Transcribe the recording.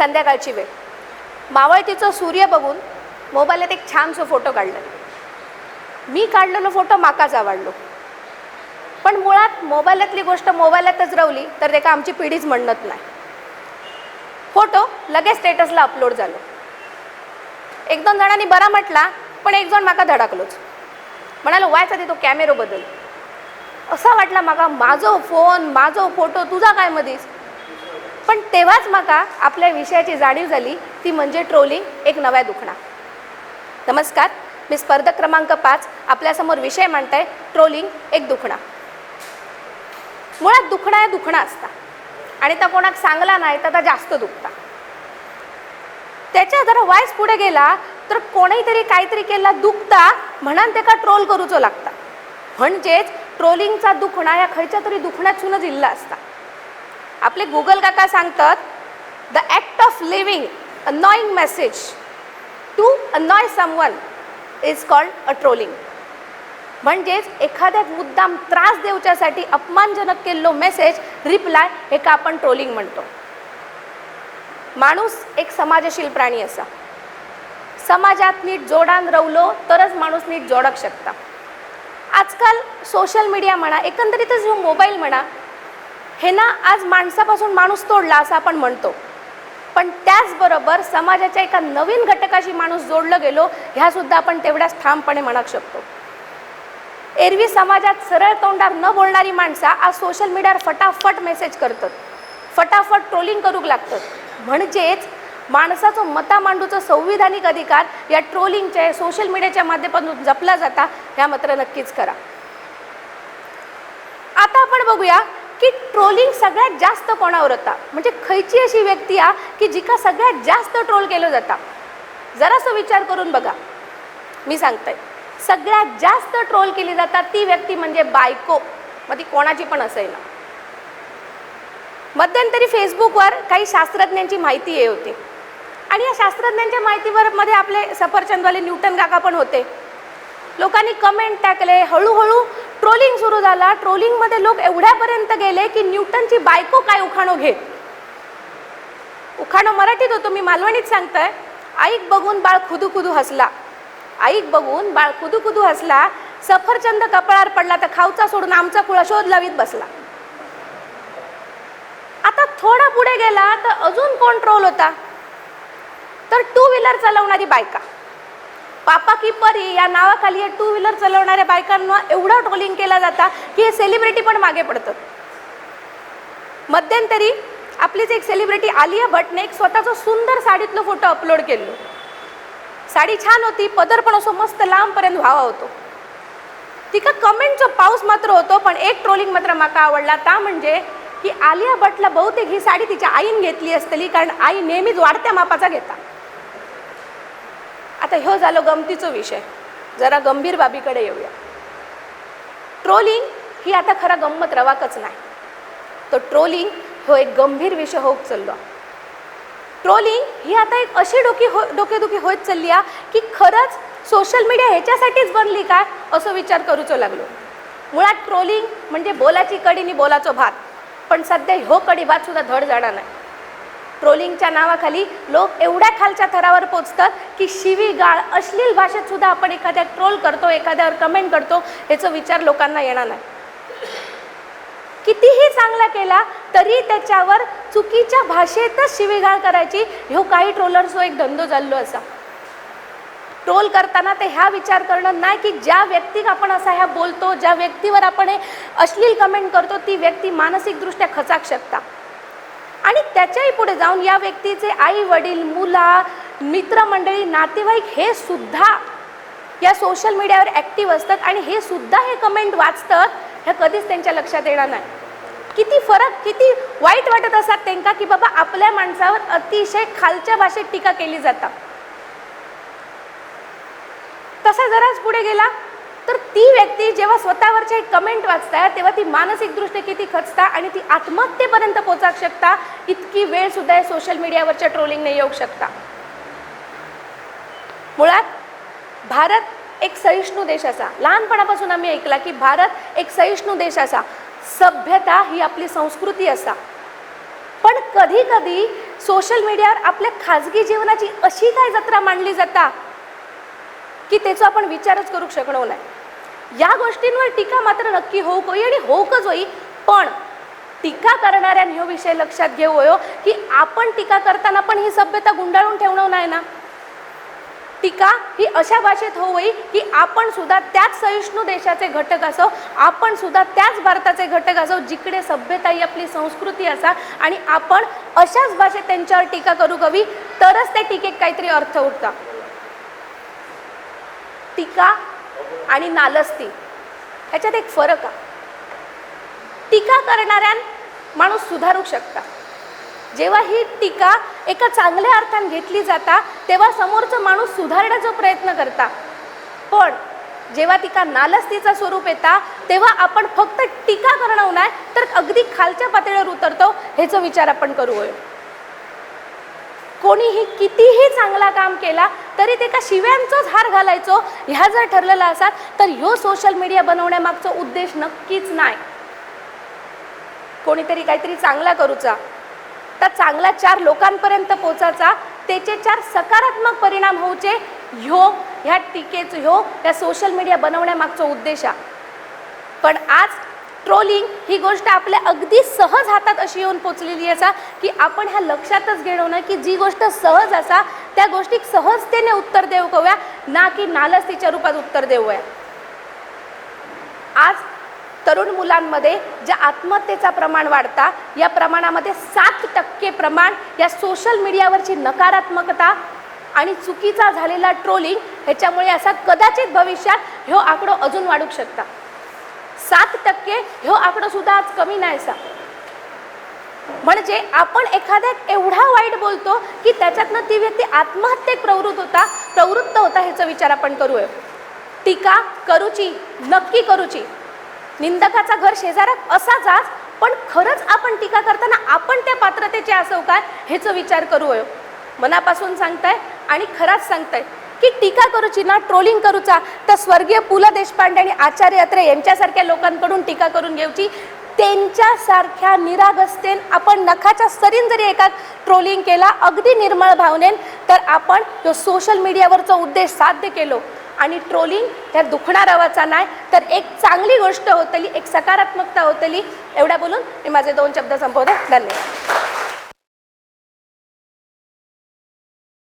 संध्याकाळची वेळ. मावळतीचं सूर्य बघून मोबाईलात एक छानसं फोटो काढलं. मी काढलेलो फोटो माकाच आवडलो. पण मुळात मोबाईलातली गोष्ट मोबाईलातच रवली तर ते का आमची पिढीच म्हणत नाही. फोटो लगेच स्टेटसला अपलोड झालो. एक दोन जणांनी बरा म्हटला पण एक जण माका धडाकलोच. म्हणालो व्हायचा ते तो कॅमेरो बदल. असा वाटला म्हाका माझो फोन माझो फोटो तुझा काय मधीच पण तेव्हाच म्हाका आपल्या विषयाची जाणीव झाली ती म्हणजे ट्रोलिंग एक नव्या दुखणा. नमस्कार मी स्पर्धक क्रमांक पाच आपल्यासमोर विषय मांडताय ट्रोलिंग एक दुखणा. मुळात दुखणा हे दुखणा असता. आणि तो कोणाक सांगला नाही तर जास्त दुखता. त्याच्या जरा वायस पुढे गेला तर कोणी तरी काहीतरी केला दुखता म्हणून त्याका ट्रोल करूचो लागता. म्हणजेच ट्रोलिंगचा दुखणा या खयच्या तरी दुखण्यातून इल्ला असता. आपले गुगल काका सांगतात the act of leaving annoying message to annoy someone is called a trolling म्हणजेच एखाद्या मुद्दाम त्रास देऊच्यासाठी अपमानजनक केल्लो मेसेज रिप्लाय हेका आपण ट्रोलिंग म्हणतो? माणूस एक समाजशील प्राणी असा. समाजात नीट जोडान रवलो तरच माणूस नीट जोडक शकता. आजकाल सोशल मीडिया म्हणा एकंदरीतच जो मोबाईल म्हणा हे ना आज माणसापासून माणूस तोडला असं आपण म्हणतो. पण त्याचबरोबर समाजाच्या एका नवीन घटकाशी माणूस जोडलं गेलो ह्यासुद्धा आपण तेवढ्याच ठामपणे म्हणू शकतो. एरवी समाजात सरळ तोंडार न बोलणारी माणसं आज सोशल मीडियावर फटाफट मेसेज करतात. फटाफट ट्रोलिंग करूक लागतात. म्हणजेच माणसाचं मता मांडूचं संविधानिक अधिकार या ट्रोलिंगच्या सोशल मीडियाच्या माध्यमातून जपला जाता ह्या मात्र नक्कीच करा आता आपण बघूया की ट्रोलिंग सगळ्यात जास्त कोणावर होता? म्हणजे खयची अशी व्यक्ती आ की जिका सगळ्यात जास्त ट्रोल केलं जाता? जरासं विचार करून बघा. मी सांगते सगळ्यात जास्त ट्रोल केली जातात ती व्यक्ती म्हणजे बायको. मग ती कोणाची पण असेल. ना मध्यंतरी फेसबुकवर काही शास्त्रज्ञांची माहिती हे होती. आणि या शास्त्रज्ञांच्या माहितीवर मध्ये आपले सफरचंदवाले न्यूटन काका पण होते. लोकांनी कमेंट टाकले हळूहळू ट्रोलिंग सुरू झाला. ट्रोलिंगमध्ये लोक एवढ्यापर्यंत गेले की न्यूटनची बायको काय उखाणो घेत? उखाणो मराठीत होतो मी मालवणीत सांगतोय. आईक बघून बाळ खुदू खुदू हसला. आईक बघून बाळ खुदू खुदू हसला. सफरचंद कपाळावर पडला तर खाऊचा सोडून आमचा कुळा शोध लावीत बसला. आता थोडा पुढे गेला तर अजून कोण ट्रोल होता. तर टू व्हीलर चालवणारी बायका. पापा की परी या नावाखाली टू व्हीलर चालवणाऱ्या बायकांना एवढा ट्रोलिंग केला जाता की हे सेलिब्रिटी पण मागे पडतात. मध्यंतरी आपलीच एक सेलिब्रिटी आलिया भटने एक स्वतःचा सुंदर साडीतलं फोटो अपलोड केलो. साडी छान होती पदर पण असो मस्त लांबपर्यंत व्हावा होतो. तिका कमेंटचा पाऊस मात्र होतो पण एक ट्रोलिंग मात्र माका आवडला. ता म्हणजे की आलिया भटला बहुतेक ही साडी तिच्या आईन घेतली असतली कारण आई नेहमीच वाढत्या मापाचा घेता. आता ह्यो झालो गमतीचो विषय. जरा गंभीर बाबीकडे येऊया. ट्रोलिंग ही आता खरा गंमत रवाकच नाही. तो ट्रोलिंग हो एक गंभीर विषय होत चाललो. ट्रोलिंग ही आता एक अशी डोकी हो डोकेदुखी होत चालली आहे की खरंच सोशल मीडिया ह्याच्यासाठीच बनली काय असं विचार करूचो लागलो. मुळात ट्रोलिंग म्हणजे बोलाची कडी आणि बोलाचो भात. पण सध्या ह्यो कडी भात सुद्धा धड जाणार नाही. ट्रोलिंगच्या नावाखाली लोक एवढ्या खालच्या थरावर पोचतात की शिवी गाळ अश्लील भाषेत सुद्धा आपण एखाद्या ट्रोल करतो एखाद्यावर कमेंट करतो ह्याचा विचार लोकांना येणार नाही. कितीही चांगला केला तरी त्याच्यावर चुकीच्या भाषेतच शिवीगाळ करायची ह्यो काही ट्रोलर्सो एक धंदो चाललो असा. ट्रोल करताना ते ह्या विचार करणं नाही की ज्या व्यक्तीक आपण असा ह्या बोलतो ज्या व्यक्तीवर आपण हे अश्लील कमेंट करतो ती व्यक्ती मानसिकदृष्ट्या खचाक शकता. आणि त्याच्याही पुढे जाऊन या व्यक्तीचे आई वडील मुला मित्रमंडळी नातेवाईक हे सुद्धा या सोशल मीडियावर ॲक्टिव्ह असतात आणि हे सुद्धा हे कमेंट वाचतात ह्या कधीच त्यांच्या लक्षात येणार नाही. किती फरक किती वाईट वाटत असतात त्यांना की बाबा आपल्या माणसावर अतिशय खालच्या भाषेत टीका केली जातात तसा जराच पुढे गेला. तर ती व्यक्ती जेव्हा स्वतःवरच्या एक कमेंट वाचताय तेव्हा ती मानसिकदृष्ट्या किती खचता आणि ती आत्महत्येपर्यंत पोचाक शकता इतकी वेळ सुद्धा या सोशल मीडियावरच्या ट्रोलिंगने येऊ शकता. मुळात भारत एक सहिष्णू देश असा. लहानपणापासून आम्ही ऐकला की भारत एक सहिष्णू देश असा. सभ्यता ही आपली संस्कृती असा. पण कधी कधी सोशल मीडियावर आपल्या खाजगी जीवनाची अशी काय जत्रा मांडली जाता की त्याचा आपण विचारच करू शकणार नाही. या गोष्टींवर टीका मात्र नक्की होऊ होई आणि होऊकच होई. पण टीका करणाऱ्यान ह्यो विषय लक्षात घेऊ होयो की आपण टीका करताना पण ही सभ्यता गुंडाळून ठेवणं नाही ना. टीका ही अशा भाषेत होई की आपण सुद्धा त्याच सहिष्णू देशाचे घटक असो आपण सुद्धा त्याच भारताचे घटक असो जिकडे सभ्यता ही आपली संस्कृती असा आणि आपण अशाच भाषेत त्यांच्यावर टीका करू हवी तरच त्या टीकेत काहीतरी अर्थ उरता टीका आणि नालस्ती. ह्याच्यात एक फरक आहे. टीका करणाऱ्यां माणूस सुधारू शकता. जेव्हा ही टीका एका चांगल्या अर्थान घेतली जाता तेव्हा समोरचा माणूस सुधारण्याचा प्रयत्न करता. पण जेव्हा टीका नालस्तीचा स्वरूप येता तेव्हा आपण फक्त टीका करणं नाही तर अगदी खालच्या पातळीवर उतरतो ह्याचा विचार आपण करू होय. कोणीही कितीही चांगला काम केला तरी ते का शिव्यांचाच हार घालायचो. ह्या जर ठरलेला असाल तर ह्यो सोशल मीडिया बनवण्यामागचा उद्देश नक्कीच नाही. कोणीतरी काहीतरी चांगला करूचा. तर चांगला चार लोकांपर्यंत पोचायचा त्याचे चार सकारात्मक परिणाम होऊचे ह्यो ह्या टीकेचं ह्यो या सोशल मीडिया बनवण्यामागचा उद्देश आहे. पण आज ट्रोलिंग ही गोष्ट आपल्या अगदी सहज हातात अशी येऊन पोचलेली असा की आपण ह्या लक्षातच घेणं ना की जी गोष्ट सहज असा त्या गोष्टीक सहजतेने उत्तर देऊ कव्या ना की नालस्तीच्या रूपात उत्तर देऊया. आज तरुण मुलांमध्ये ज्या आत्महत्येचा प्रमाण वाढता या प्रमाणामध्ये सात टक्के प्रमाण या सोशल मीडियावरची नकारात्मकता आणि चुकीचा झालेला ट्रोलिंग ह्याच्यामुळे असा कदाचित भविष्यात ह्यो आकडो अजून वाढू शकता. सात टक्के ह्यो आकडो सुद्धा आज कमी नाही असा म्हणजे आपण एखाद्यात एवढा वाईट बोलतो की त्याच्यातनं ती व्यक्ती आत्महत्येत प्रवृत्त होता प्रवृत्त होता ह्याचा विचार आपण करूया. टीका करूची नक्की करूची. निंदकाचा घर शेजारात असाच पण खरंच आपण टीका करताना आपण त्या पात्रतेचे असो काय ह्याचा विचार करू मनापासून सांगताय आणि खराच सांगताय. की टीका करूची ना ट्रोलिंग करूचा. तर स्वर्गीय पु ल देशपांडे आणि आचार्य अत्रे यांच्यासारख्या लोकांकडून टीका करून घेऊची. त्यांच्यासारख्या निरागस्तेन आपण नखाच्या सरीन जरी एका ट्रोलिंग केला अगदी निर्मळ भावनेन तर आपण जो सोशल मीडियावरचा उद्देश साध्य केलो आणि ट्रोलिंग त्या दुखणारावाचा नाही तर एक चांगली गोष्ट होतली एक सकारात्मकता होतली. एवढ्या बोलून मी माझे दोन शब्द संपवते. धन्यवाद.